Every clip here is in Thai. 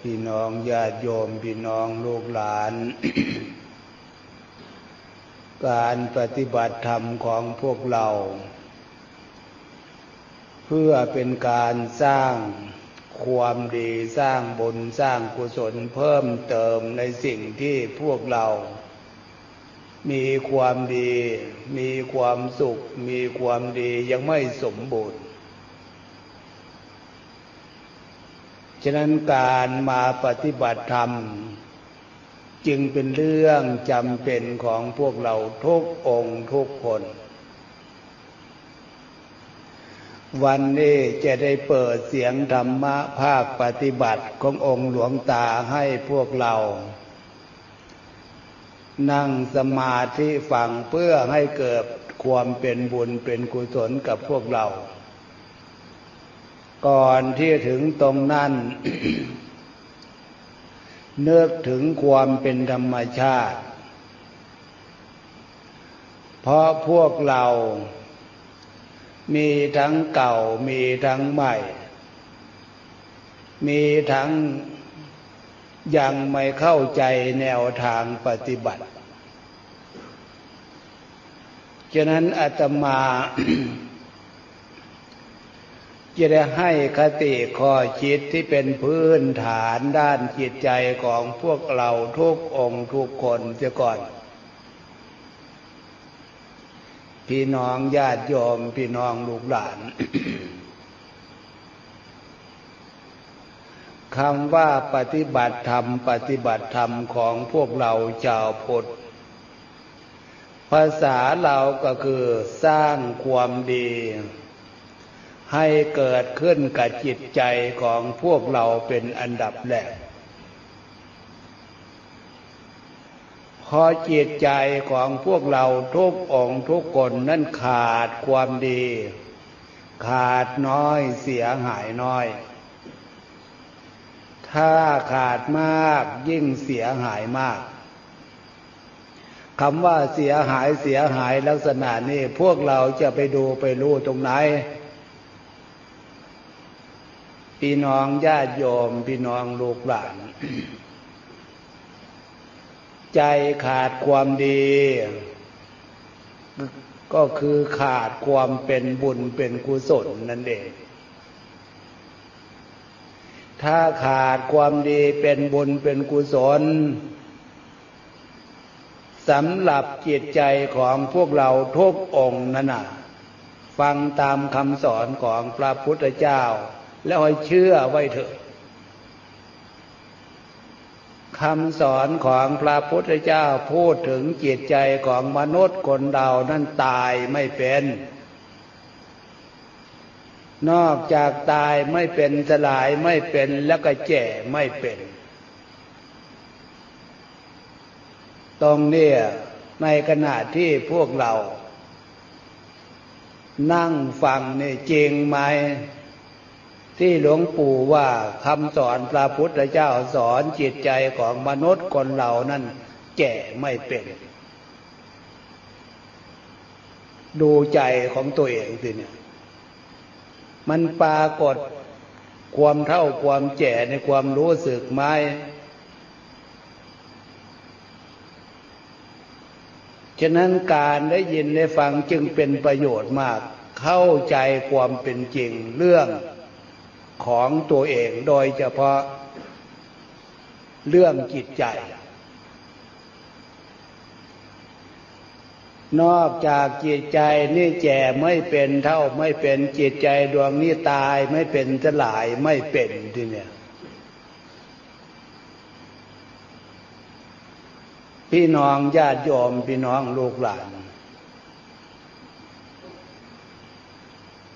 พี่น้องญาติโยม พี่น้องลูกหลาน การปฏิบัติธรรมของพวกเรา เพื่อเป็นการสร้างความดีสร้างบุญสร้างกุศลเพิ่มเติมในสิ่งที่พวกเรา มีความดี มีความสุข มีความดียังไม่สมบูรณ์ ฉะนั้นการมาปฏิบัติธรรม จึงเป็นเรื่องจำเป็นของพวกเราทุกองค์ทุกคน วันนี้จะได้เปิดเสียงธรรมะภาคปฏิบัติขององค์หลวงตาให้พวกเรา นั่งสมาธิฟังเพื่อให้เกิดความเป็นบุญเป็นกุศลกับพวกเรา ก่อนที่ถึงตรงนั้นเนึกถึงความเป็นธรรมชาติ เพราะพวกเรา มีทั้งเก่ามีทั้งใหม่ มีทั้งยังไม่เข้าใจแนวทางปฏิบัติ ฉะนั้นอาตมา จะได้ให้คติข้อคิดที่เป็นพื้นฐานด้านจิตใจของพวกเราทุกองค์ทุกคนเสียก่อน พี่น้องญาติโยมพี่น้องลูกหลานคำว่าปฏิบัติธรรม ปฏิบัติธรรมของพวกเราชาวพุทธภาษาเราก็คือสร้างความดี ให้เกิดขึ้นกับจิตใจของพวกเราเป็นอันดับแรก พอจิตใจของพวกเราทุกองทุกคนนั่นขาดความดี ขาดน้อยเสียหายน้อย ถ้าขาดมากยิ่งเสียหายมากคำว่าเสียหายเสียหายลักษณะนี้พวกเราจะไปดูไปรู้ตรงไหน พี่น้องญาติโยม พี่น้องลูกหลาน ใจขาดความดี ก็คือขาดความเป็นบุญเป็นกุศลนั่นเอง ถ้าขาดความดีเป็นบุญเป็นกุศลสำหรับจิตใจของพวกเราทุกองค์นั่นน่ะฟังตามคำสอนของพระพุทธเจ้า แล้วให้เชื่อไว้เถอะคำสอนของพระพุทธเจ้าพูดถึงจิตใจของมนุษย์คนเรานั้นตายไม่เป็น นอกจากตายไม่เป็นสลายไม่เป็นแล้วก็แก่ไม่เป็น ตรงนี้ในขณะที่พวกเรา นั่งฟังนี่จริงไหม ที่หลวงปู่ว่าคำสอนพระพุทธเจ้าสอนจิตใจของมนุษย์คนเรานั้นแก่ไม่เป็น ดูใจของตัวเองสิเนี่ย มันปรากฏความเท่าความแก่ในความรู้สึกไหมฉะนั้นการได้ยินได้ฟังจึงเป็นประโยชน์มาก เข้าใจความเป็นจริงเรื่อง ของตัวเองโดยเฉพาะเรื่องจิตใจ นอกจากจิตใจนี่แจ่ไม่เป็นเท่าไม่เป็นจิตใจดวงนี้ตายไม่เป็นสลายไม่เป็นทีเนี่ยพี่น้องญาติโยมพี่น้องลูกหลาน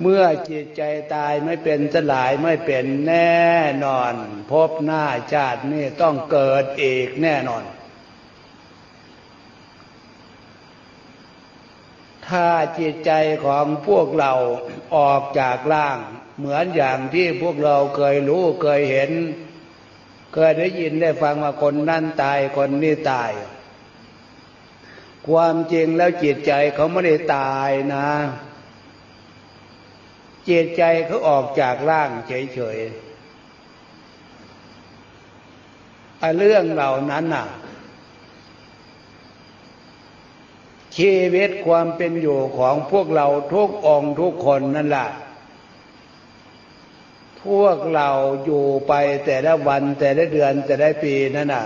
เมื่อจิตใจตายไม่เป็นสลายไม่เป็นแน่นอน พบหน้าชาตินี่ต้องเกิดอีกแน่นอน ถ้าจิตใจของพวกเราออกจากร่าง เหมือนอย่างที่พวกเราเคยรู้เคยเห็น เคยได้ยินได้ฟังว่าคนนั่นตายคนนี้ตาย ความจริงแล้วจิตใจเขาไม่ได้ตายนะ เจตใจเขาออกจากร่างเฉยไอ้เรื่องเหล่านั้นน่ะ ชีวิตความเป็นอยู่ของพวกเราทุกองทุกคนนั่นแหละพวกเราอยู่ไปแต่ละวันแต่ละเดือนแต่ละปีนั่นน่ะ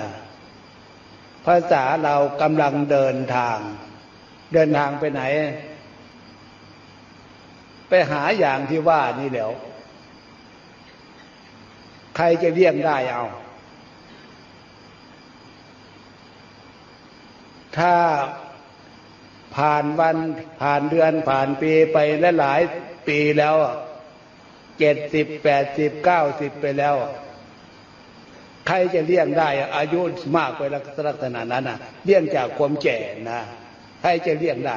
ภาษาเรากำลังเดินทาง เดินทางไปไหน ไปหาอย่างที่ว่านี่แล้ว ใครจะเลี่ยงได้เอา ถ้าผ่านวันผ่านเดือนผ่านปีไปและหลายปีแล้วเจ็ดสิบแปดสิบเก้าสิบไปแล้ว ใครจะเลี่ยงได้ อายุมากไปลักษณะนั้นนะเลี่ยงจากความแก่นะ ใครจะเลี่ยงได้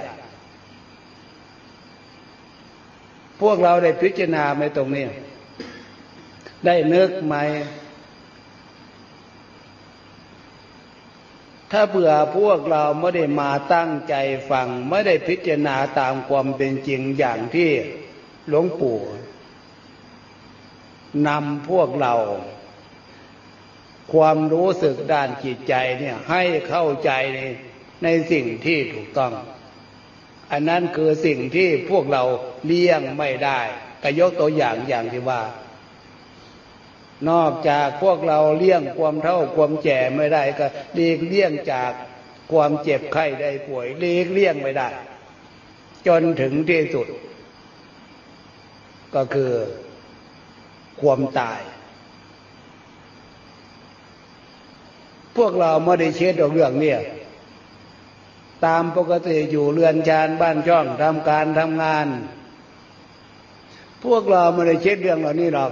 พวกเราได้พิจารณาไหมตรงนี้ ได้นึกไหม ถ้าเบื่อพวกเราไม่ได้มาตั้งใจฟัง ไม่ได้พิจารณาตามความเป็นจริงอย่างที่หลวงปู่นำพวกเรา ความรู้สึกด้านจิตใจเนี่ยให้เข้าใจในในสิ่งที่ถูกต้อง อันนั้นคือสิ่งที่พวกเราเลี่ยงไม่ได้ก็ยกตัวอย่างอย่างที่ว่า นอกจากพวกเราเลี่ยงความเท่าความแก่ไม่ได้ก็เลีกเลี่ยงจากความเจ็บไข้ได้ป่วยเลีกเลี่ยงไม่ได้ จนถึงที่สุด ก็คือความตาย พวกเราไม่ได้เช็ดเรื่องเนี่ย ตามปกติอยู่เรือนชานบ้านช่องทำการทำงาน พวกเราไม่ได้เช็ดเรื่องเหล่านี้หรอก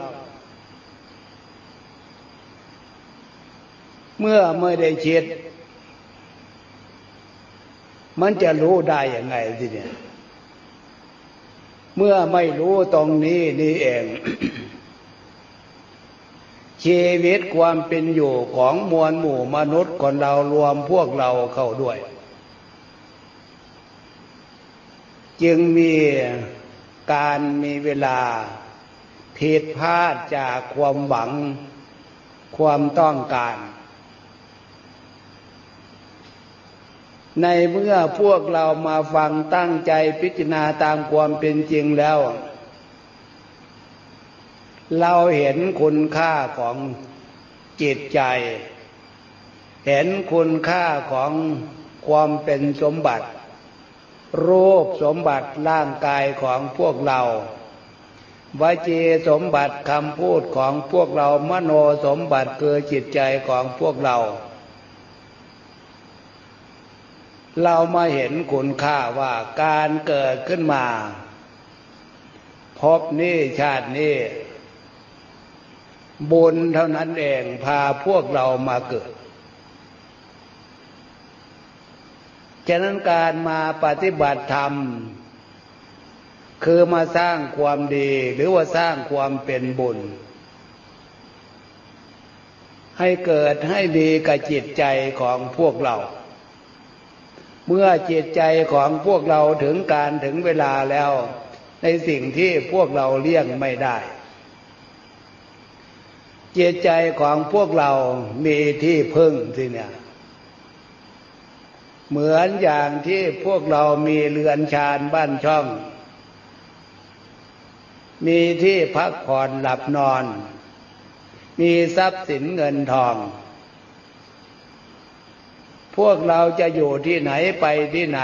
เมื่อไม่ได้เช็ดมันจะรู้ได้ยังไงทีเนี่ยเมื่อไม่รู้ตรงนี้นี่เอง ชีวิตความเป็นอยู่ของมวลหมู่มนุษย์คนเรารวมพวกเราเข้าด้วย จึงมีการมีเวลาผิดพลาดจากความหวังความต้องการ ในเมื่อพวกเรามาฟังตั้งใจพิจารณาตามความเป็นจริงแล้ว เราเห็นคุณค่าของจิตใจ เห็นคุณค่าของความเป็นสมบัติ รูปสมบัติร่างกายของพวกเราวจีสมบัติคำพูดของพวกเรา มโนสมบัติคือจิตใจของพวกเรา เรามาเห็นคุณค่าว่าการเกิดขึ้นมา พบนี้ชาตินี้บุญเท่านั้นเองพาพวกเรามาเกิด ฉะนั้นการมาปฏิบัติธรรม คือมาสร้างความดี หรือว่าสร้างความเป็นบุญ ให้เกิดให้ดีกับจิตใจของพวกเรา เมื่อจิตใจของพวกเราถึงการถึงเวลาแล้ว ในสิ่งที่พวกเราเลี่ยงไม่ได้จิตใจของพวกเรามีที่พึ่งสิเนี่ย เหมือนอย่างที่พวกเรามีเรือนชานบ้านช่อง มีที่พักผ่อนหลับนอน มีทรัพย์สินเงินทอง พวกเราจะอยู่ที่ไหนไปที่ไหน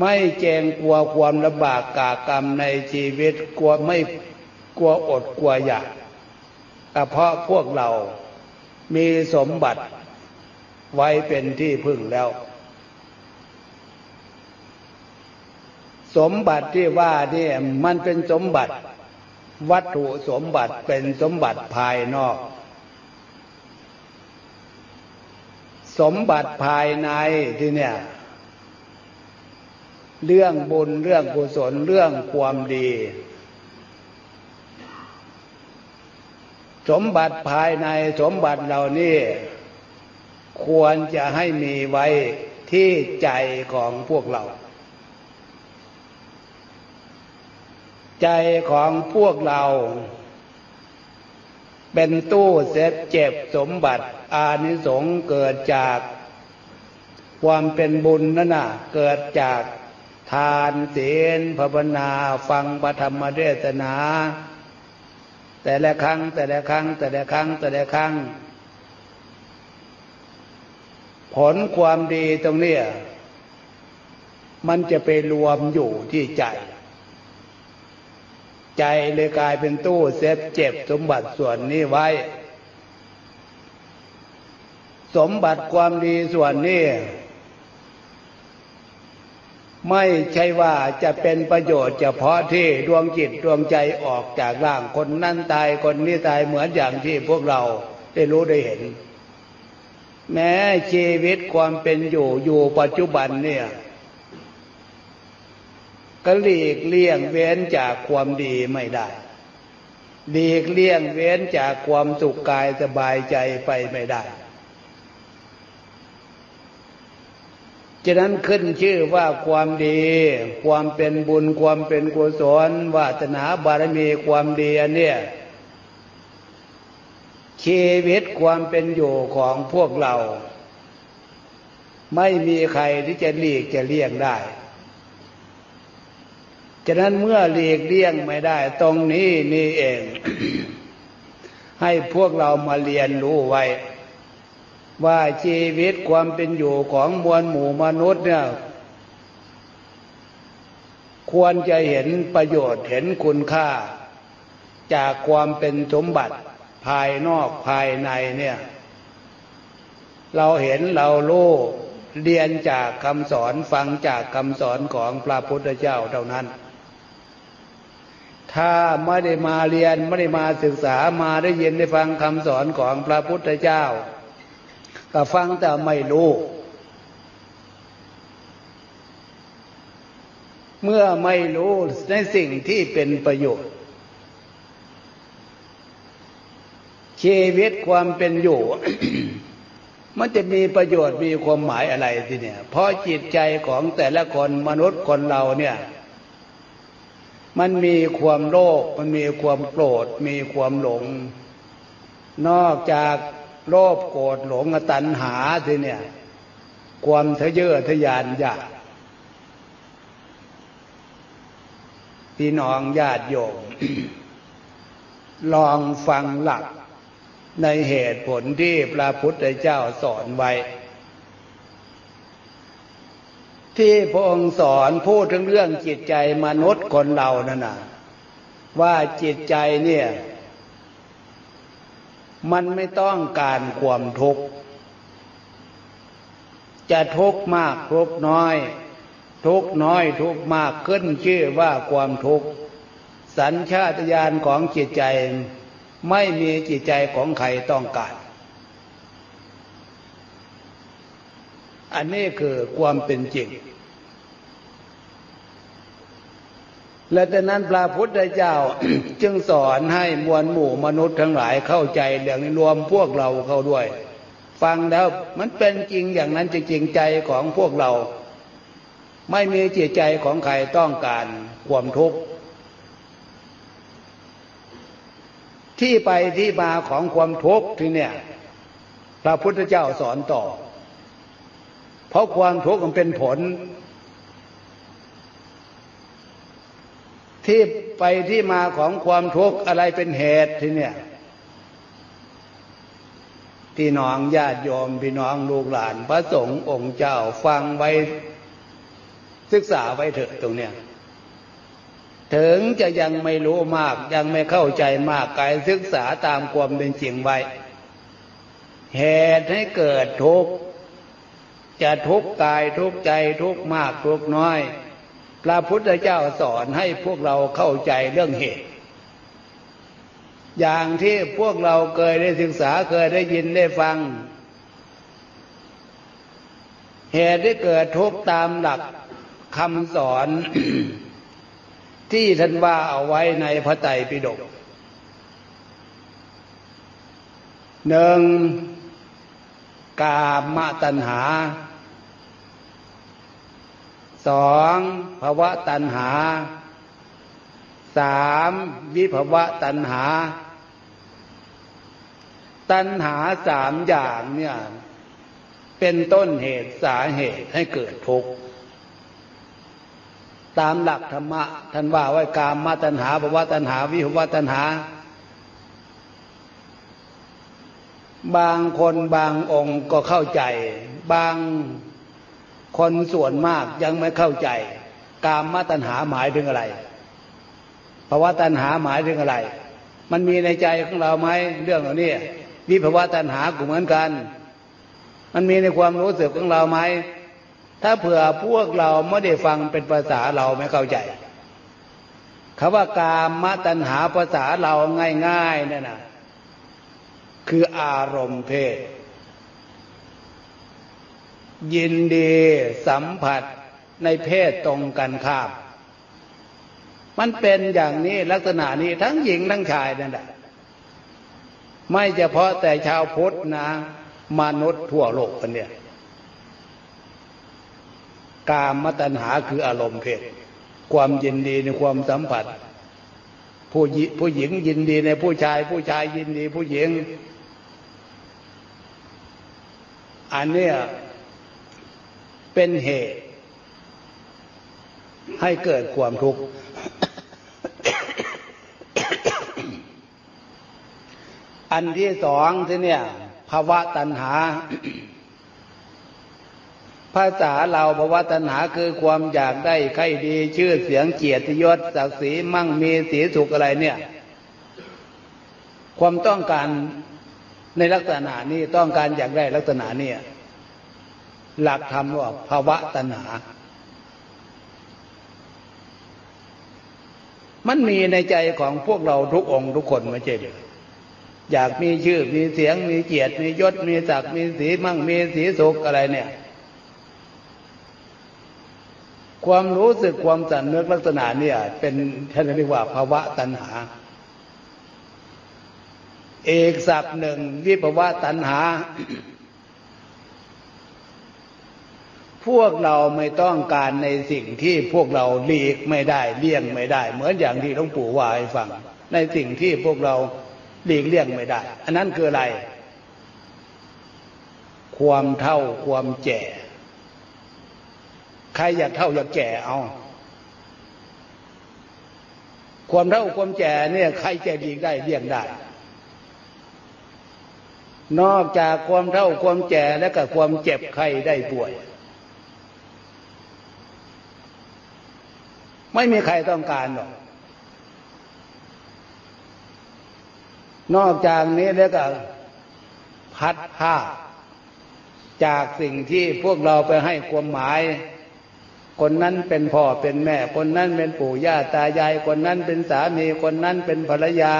ไม่เจงกลัวความลำบากกากรรมในชีวิตกลัวไม่กลัวอดกลัวอยากแต่เพราะพวกเรามีสมบัติ ไว้เป็นที่พึ่งแล้ว สมบัติที่ว่านี่มันเป็นสมบัติ วัตถุสมบัติเป็นสมบัติภายนอก สมบัติภายในที่เนี่ยเรื่องบุญเรื่องกุศลเรื่องความดี สมบัติภายในสมบัติเหล่านี้ ควรจะให้มีไว้ที่ใจของพวกเรา ใจของพวกเรา เป็นตู้เซฟเจ็บสมบัติ อานิสงส์เกิดจาก ความเป็นบุญนั่นน่ะ เกิดจากทานศีลภาวนาฟังพระธรรมเทศนา แต่ละครั้งแต่ละครั้งแต่ละครั้งแต่ละครั้ง ผลความดีตรงเนี้ยมันจะไปรวมอยู่ที่ใจ ใจเลยกลายเป็นตู้เซฟเจ็บสมบัติส่วนนี้ไว้ สมบัติความดีส่วนนี้ ไม่ใช่ว่าจะเป็นประโยชน์เฉพาะที่ดวงจิตดวงใจออกจากร่างคนนั่นตายคนนี้ตายเหมือนอย่างที่พวกเราได้รู้ได้เห็น แม้ชีวิตความเป็นอยู่อยู่ปัจจุบันเนี่ยก็หลีกเลี่ยงเว้นจากความดีไม่ได้ หลีกเลี่ยงเว้นจากความสุขกายสบายใจไปไม่ได้ฉะนั้นขึ้นชื่อว่าความดี ความเป็นบุญความเป็นกุศลวาสนาบารมีความดีอันเนี้ย ชีวิตความเป็นอยู่ของพวกเรา ไม่มีใครที่จะหลีกจะเลี่ยงได้ ฉะนั้นเมื่อหลีกเลี่ยงไม่ได้ ตรงนี้นี่เอง ให้พวกเรามาเรียนรู้ไว้ ว่าชีวิตความเป็นอยู่ของมวลหมู่มนุษย์เนี่ยควรจะเห็นประโยชน์เห็นคุณค่า จากความเป็นสมบัติ ภายนอกภายในเนี่ย เราเห็นเรารู้เรียนจากคำสอนฟังจากคำสอนของพระพุทธเจ้าเท่านั้น ถ้าไม่ได้มาเรียนไม่ได้มาศึกษามาได้ยินได้ฟังคำสอนของพระพุทธเจ้า ก็ฟังแต่ไม่รู้เมื่อไม่รู้ในสิ่งที่เป็นประโยชน์ ชีวิตความเป็นอยู่ มันจะมีประโยชน์มีความหมายอะไรทีเนี่ย เพราะจิตใจของแต่ละคนมนุษย์คนเราเนี่ย มันมีความโลภมันมีความโกรธมีความหลง นอกจากโลภโกรธหลงตัณหาทีเนี่ย ความทะเยอทะยานอยากพี่น้องญาติโยม ลองฟังหลัก ในเหตุผลที่พระพุทธเจ้าสอนไว้ ที่พระองค์สอนพูดถึงเรื่องจิตใจมนุษย์คนเรานั่นนะว่าจิตใจเนี่ย มันไม่ต้องการความทุกข์จะทุกข์มากทุกข์น้อย ทุกข์น้อยทุกข์มากขึ้นชื่อว่าความทุกข์สัญชาตญาณของจิตใจ ไม่มีจิตใจของใครต้องการ อันนี้คือความเป็นจริง และดังนั้นพระพุทธเจ้าจึงสอนให้มวลหมู่มนุษย์ทั้งหลายเข้าใจเรื่องนี้รวมพวกเราเข้าด้วย ฟังแล้วมันเป็นจริงอย่างนั้นจริงใจของพวกเรา ไม่มีจิตใจของใครต้องการความทุกข์ ที่ไปที่มาของความทุกข์ที่เนี่ย พระพุทธเจ้าสอนต่อ เพราะความทุกข์มันเป็นผล ที่ไปที่มาของความทุกข์อะไรเป็นเหตุที่เนี่ยพี่น้องญาติโยมพี่น้องลูกหลาน พระสงฆ์องค์เจ้าฟังไว้ ศึกษาไว้เถอะตรงเนี้ย ถึงจะยังไม่รู้มาก ยังไม่เข้าใจมากกายศึกษาตามความเป็นจริงไว้ เหตุให้เกิดทุกข์จะทุกข์กายทุกข์ใจทุกข์มากทุกข์น้อย พระพุทธเจ้าสอนให้พวกเราเข้าใจเรื่องเหตุ อย่างที่พวกเราเคยได้ศึกษาเคยได้ยินได้ฟัง เหตุที่เกิดทุกข์ตามหลักคำสอน ที่ท่านว่าเอาไว้ในพระไตรปิฎกหนึ่งกามตัณหาสองภวะตัณหาสามวิภวะตัณหา ตัณหาสามอย่างเนี่ย เป็นต้นเหตุสาเหตุให้เกิดทุกข์ ตามหลักธรรมะท่านว่าไว้กามมาตัณหาภวะตัณหา วิภวะตัณหา บางคนบางองค์ก็เข้าใจ บางคนส่วนมากยังไม่เข้าใจ กามมาตัณหาหมายถึงอะไรภาวะตัณหาหมายถึงอะไร มันมีในใจของเราไหมเรื่องเหล่านี้วิภาวะตัณหาก็เหมือนกัน มันมีในความรู้สึกของเราไหม ถ้าเผื่อพวกเราไม่ได้ฟังเป็นภาษาเราไม่เข้าใจคำว่ากามมตัณหาภาษาเราง่ายๆนั่นนะคืออารมณ์เพศ ยินดีสัมผัสในเพศตรงกันข้าม มันเป็นอย่างนี้ลักษณะนี้ทั้งหญิงทั้งชายนั่นแหละไม่เฉพาะแต่ชาวพุทธนะ มนุษย์ทั่วโลกกันเนี่ย กามมตัณหาคืออารมณ์เพศความยินดีในความสัมผัส ผู้หญิผู้หญิงยินดีในผู้ชาย ผู้ชายยินดีผู้หญิง อันเนี้ยเป็นเหตุให้เกิดความทุกข์ อันที่สองที่เนี่ยภาวะตัณหา ภาษาเราภาวะตัณหาคือความอยากได้ใครดี ชื่อเสียงเกียรติยศศักดิ์ศรีมั่งมีสีสุขอะไรเนี่ย ความต้องการในลักษณะนี้ต้องการอยากได้ลักษณะนี้หลักธรรมว่าภาวะตัณหามันมีในใจของพวกเราทุกองค์ทุกคนไม่ใช่หรืออยากมีชื่อมีเสียงมีเกียรติมียศมีศักดิ์มีสีมั่งมีสีสุขอะไรเนี่ย ความรู้สึกความสันนึกลักษณะเนี่ย เป็นท่านเรียกว่าภาวะตัณหา เอกศัพท์หนึ่งวิภาวะตัณหา พวกเราไม่ต้องการในสิ่งที่พวกเราหลีกไม่ได้เลี่ยงไม่ได้ เหมือนอย่างที่หลวงปู่ว่าให้ฟัง ในสิ่งที่พวกเราหลีกเลี่ยงไม่ได้ อันนั้นคืออะไร ความเท่าความแก่ ใครอยากเท่าอยากแก่เอา ความเท่าความแก่เนี่ย ใครจะหลีได้เลี่ยงได้ นอกจากความเท่าความแก่และก็ความเจ็บใครได้ป่วย ไม่มีใครต้องการหรอกนอกจากนี้แล้วก็พัดผ้าจากสิ่งที่พวกเราไปให้ความหมาย คนนั้นเป็นพ่อเป็นแม่ คนนั้นเป็นปู่ย่าตายาย คนนั้นเป็นสามีคนนั้นเป็นภรรยา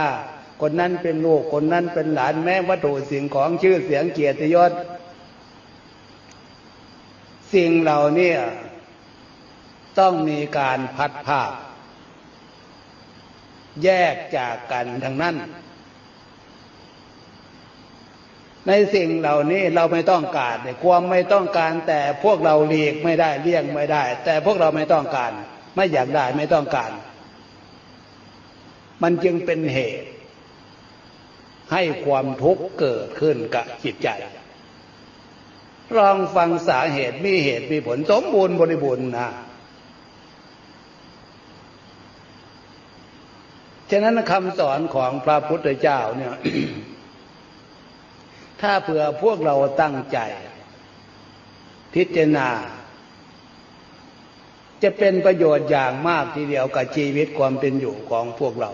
คนนั้นเป็นลูกคนนั้นเป็นหลานแม้วัตถุสิ่งของชื่อเสียงเกียรติยศ สิ่งเหล่านี้ต้องมีการพัดภาพแยกจากกันทั้งนั้น ในสิ่งเหล่านี้เราไม่ต้องการความไม่ต้องการ แต่พวกเราเลีกไม่ได้เลี่ยงไม่ได้ แต่พวกเราไม่ต้องการ ไม่อยากได้ไม่ต้องการ มันจึงเป็นเหตุ ให้ความทุกข์เกิดขึ้นกับจิตใจลองฟังสาเหตุมีเหตุมีผลสมบูรณ์บริบูรณ์นะฉะนั้นคำสอนของพระพุทธเจ้าเนี่ย ถ้าเผื่อพวกเราตั้งใจ พิจารณา จะเป็นประโยชน์อย่างมากทีเดียวกับชีวิตความเป็นอยู่ของพวกเรา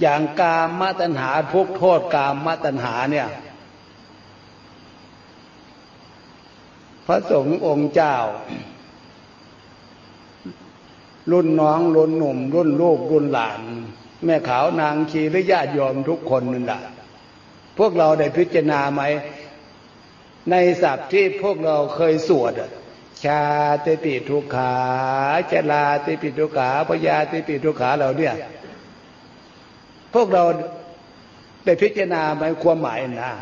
อย่างกามมตัญหาทุกโทษกามมตัญหาเนี่ยพระสงฆ์องค์เจ้า รุ่นน้องรุ่นหนุ่ม รุ่นลูกรุ่นหลาน แม่ขาวนางชีหรือญาติโยมทุกคนนั่นแหละ พวกเราได้พิจารณาไหม ในศัพท์ที่พวกเราเคยสวดชาติปิทุขาชลาติปิทุขาพยาติปิทุขาเราเนี่ย พวกเราได้พิจารณาไหมความหมายนะ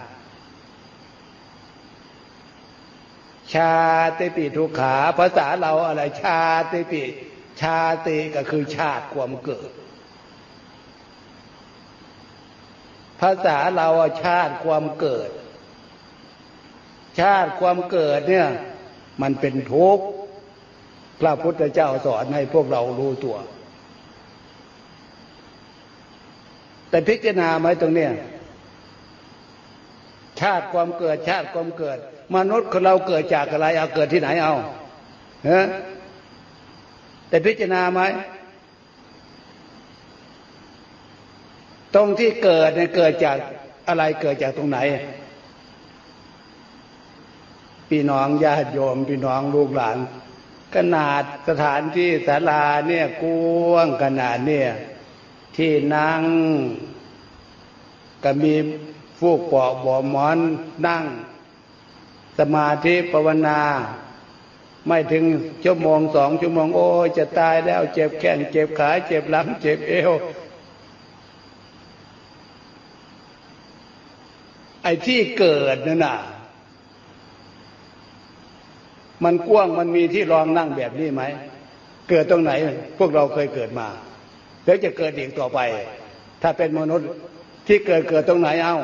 ชาติปิทุขา ภาษาเราอะไร ชาติปิ ชาติก็คือชาติความเกิด ภาษาเราชาติความเกิด ชาติความเกิดเนี่ย มันเป็นทุกข์พระพุทธเจ้าสอนให้พวกเรารู้ตัว แต่พิจารณาไหมตรงเนี้ยชาติความเกิดชาติความเกิด มนุษย์คนเราเกิดจากอะไรเอาเกิดที่ไหนเอาฮะแต่พิจารณาไหม ตรงที่เกิดเนี่ยเกิดจากอะไรเกิดจากตรงไหน พี่น้องญาติโยม พี่น้องลูกหลาน ขนาดสถานที่ศาลาเนี่ยกว้างขนาดเนี่ยที่นั่งก็มีฟูกปอกบ่อหมอนนั่ง สมาธิภาวนา ไม่ถึงชั่วโมงสองชั่วโมงโอ้จะตายแล้วเจ็บแขนเจ็บขา เจ็บหลังเจ็บเอว ไอ้ที่เกิดนั่นน่ะ มันกว้างมันมีที่รองนั่งแบบนี้ไหม เกิดตรงไหน พวกเราเคยเกิดมาแล้วจะเกิดอีกต่อไป ถ้าเป็นมนุษย์ที่เกิดเกิดตรงไหนเอา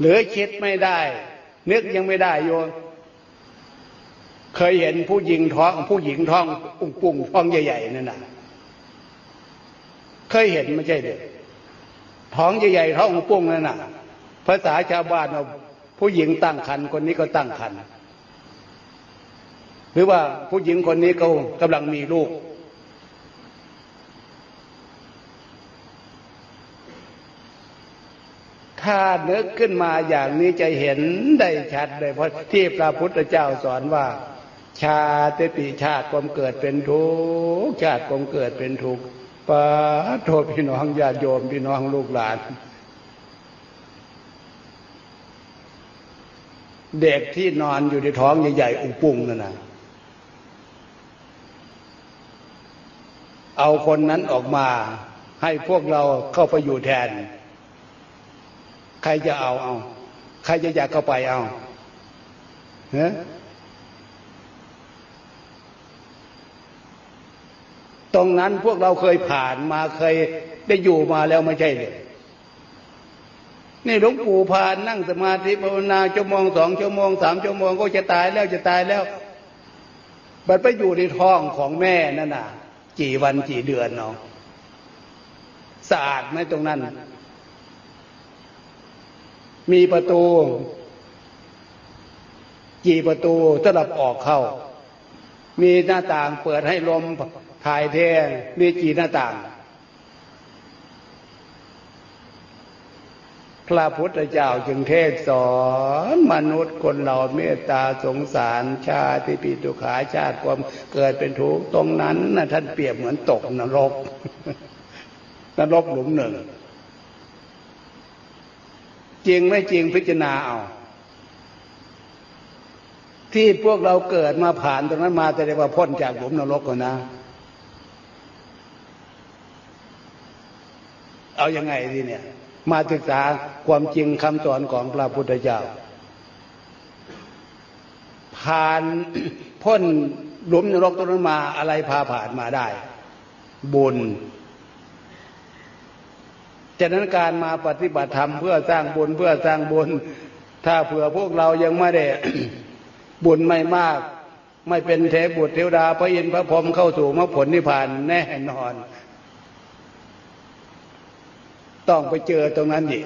หรือคิดไม่ได้ นึกยังไม่ได้โยมเคยเห็นผู้หญิงท้อง ผู้หญิงท้อง ปุ้งปุ้งท้องใหญ่ๆนั่นน่ะ เคยเห็นไม่ใช่เด็กท้องใหญ่ๆท้องปุ้งนั่นน่ะ ภาษาชาวบ้านเอาผู้หญิงตั้งครรภ์คนนี้ก็ตั้งครรภ์หรือว่าผู้หญิงคนนี้เขากำลังมีลูก ถ้านึกขึ้นมาอย่างนี้จะเห็นได้ชัดเลยเพราะที่พระพุทธเจ้าสอนว่า ชาติปีชาติความเกิดเป็นทุกข์ชาติความเกิดเป็นทุกข์ ปาโทษพี่น้องญาติโยมพี่น้องลูกหลาน เด็กที่นอนอยู่ในท้องใหญ่ๆอุปุงนั่นนะเอาคนนั้นออกมา ให้พวกเราเข้าไปอยู่แทน ใครจะเอาเอา ใครจะอยากเข้าไปเอาเน ตรงนั้นพวกเราเคยผ่านมาเคยได้อยู่มาแล้วไม่ใช่เลยนี่หลวงปู่พานนั่งสมาธิภาวนาชั่วโมงสองชั่วโมงสามชั่วโมงก็จะตายแล้วจะตายแล้วบัดไปอยู่ในท้องของแม่นั่นน่ะกี่วันกี่เดือนเนาะสะอาดไหมตรงนั้น มีประตู กี่ประตูสำหรับออกเข้า มีหน้าต่างเปิดให้ลม ถ่ายเทมีกี่หน้าต่าง พระพุทธเจ้าจึงเทศสอนมนุษย์คนเราเมตตาสงสารชาติปีตุขาชาติความเกิดเป็นทุกข์ตรงนั้นนะท่านเปรียบเหมือนตกนรก นรกหลุมหนึ่ง จริงไม่จริงพิจารณาเอาที่พวกเราเกิดมาผ่านตรงนั้นมาแต่เรียกว่าพ้นจากหลุมนรกก่อนนะ เอาอยัางไงทีเนี่ย มาศึกษาความจริงคำสอนของพระพุทธเจ้า ผ่านพ้นหลุมนรกตรงนั้นมาอะไรพาผ่านมาได้ บุญฉะนั้นการมาปฏิบัติธรรมเพื่อสร้างบุญเพื่อสร้างบุญ ถ้าเผื่อพวกเรายังไม่ได้บุญไม่มาก ไม่เป็นเทพบุตรเทวดาพระอินทร์พระพรหมเข้าสู่มรรคผลนิพพานแน่นอน ต้องไปเจอตรงนั้นอีก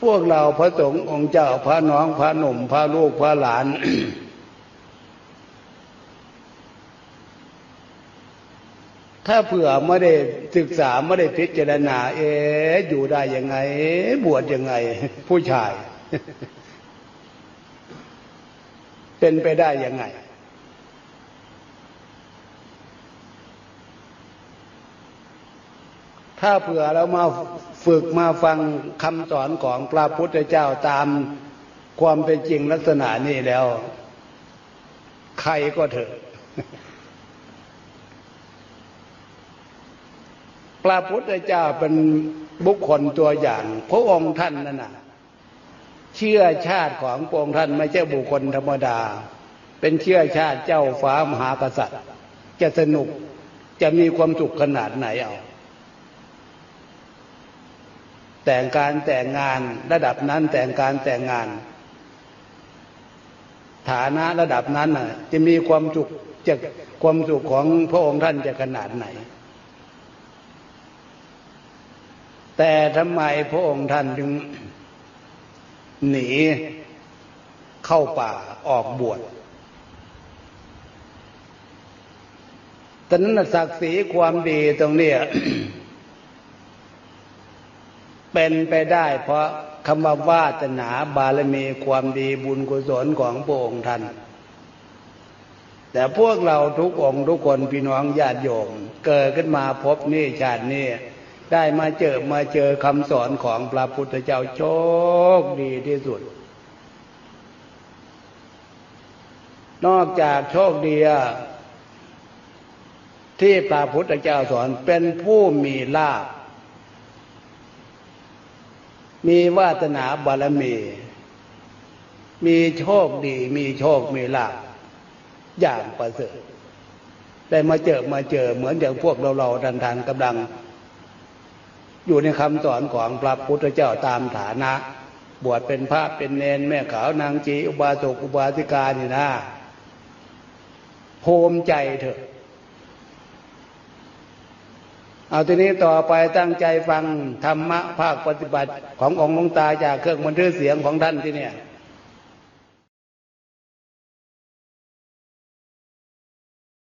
พวกเราพระสงฆ์องค์เจ้าพระน้องพระหนุ่มพระลูกพระหลาน ถ้าเผื่อไม่ได้ศึกษาไม่ได้พิจารณา เอ๊อยู่ได้ยังไง บวชยังไง ผู้ชาย เป็นไปได้ยังไง ถ้าเผื่อเรามาฝึกมาฟังคำสอนของพระพุทธเจ้าตามความเป็นจริงลักษณะนี้แล้ว ใครก็เถอะพระพุทธเจ้าเป็นบุคคลตัวอย่าง พระองค์ท่านนั่นน่ะ เชื่อชาติของพระองค์ท่านไม่ใช่บุคคลธรรมดา เป็นเชื้อชาติเจ้าฟ้ามหากษัตริย์ จะสนุกจะมีความสุขขนาดไหนเอา แต่งการแต่งงานระดับนั้นแต่งการแต่งงาน ฐานะระดับนั้นน่ะ จะมีความสุขจะความสุขของพระองค์ท่านจะขนาดไหน แต่ทำไมพระองค์ท่านจึงหนีเข้าป่าออกบวชตอนนั้นศักดิ์ศรีความดีตรงนี้ เป็นไปได้เพราะคำว่าวาสนาบารมีความดีบุญกุศลของพระองค์ท่าน แต่พวกเราทุกองค์ทุกคนพี่น้องญาติโยมเกิดขึ้นมาพบนี่ชาตินี้ได้มาเจอมาเจอคำสอนของพระพุทธเจ้าโชคดีที่สุด นอกจากโชคดีที่พระพุทธเจ้าสอนเป็นผู้มีลาภ มีวาสนาบารมี มีโชคดี มีโชคมีลาภอย่างประเสริฐได้มาเจอมาเจอเหมือนอย่างพวกเราเราดันทันกำลัง อยู่ในคำสอนของพระพุทธเจ้าตามฐานะ บวชเป็นพระเป็นเนนแม่ขาวนางจี อุบาสกอุบาสิกานี่นะภูมิใจเถอะ เอาทีนี้ต่อไปตั้งใจฟังธรรมะภาคปฏิบัติขององค์หลวงตาจากเครื่องบันทึกเสียงของท่านที่เนี่ย